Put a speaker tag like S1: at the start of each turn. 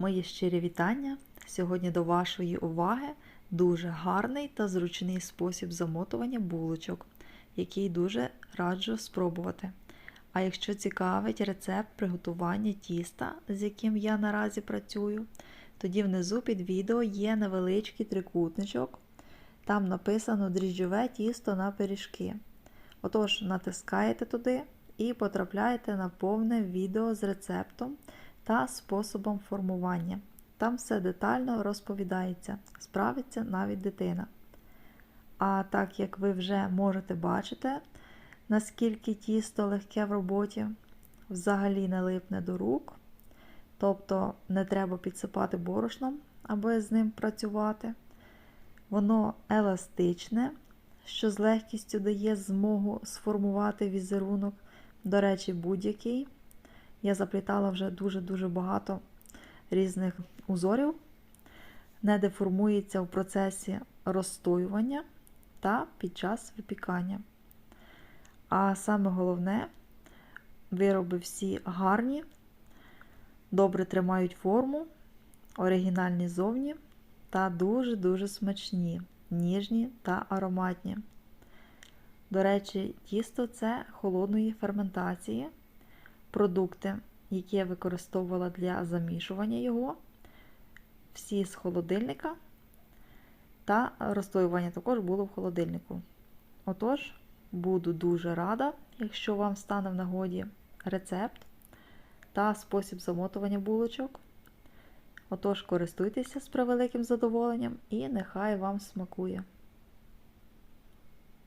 S1: Мої щирі вітання. Сьогодні до вашої уваги дуже гарний та зручний спосіб замотування булочок, який дуже раджу спробувати. А якщо цікавить рецепт приготування тіста, з яким я наразі працюю, тоді внизу під відео є невеличкий трикутничок. Там написано дріжджове тісто на пиріжки. Отож, натискаєте туди і потрапляєте на повне відео з рецептом та способом формування. Там все детально розповідається, справиться навіть дитина. А так як ви вже можете бачити, наскільки тісто легке в роботі, взагалі не липне до рук, тобто не треба підсипати борошном, аби з ним працювати. Воно еластичне, що з легкістю дає змогу сформувати візерунок, до речі, будь-який. Я заплітала вже дуже-дуже багато різних узорів, не деформується в процесі розстоювання та під час випікання. А саме головне, вироби всі гарні, добре тримають форму, оригінальні зовні та дуже-дуже смачні, ніжні та ароматні. До речі, тісто це холодної ферментації. Продукти, які я використовувала для замішування його, всі з холодильника, та розстоювання також було в холодильнику. Отож, буду дуже рада, якщо вам стане в нагоді рецепт та спосіб замотування булочок. Отож, користуйтеся з превеликим задоволенням і нехай вам смакує.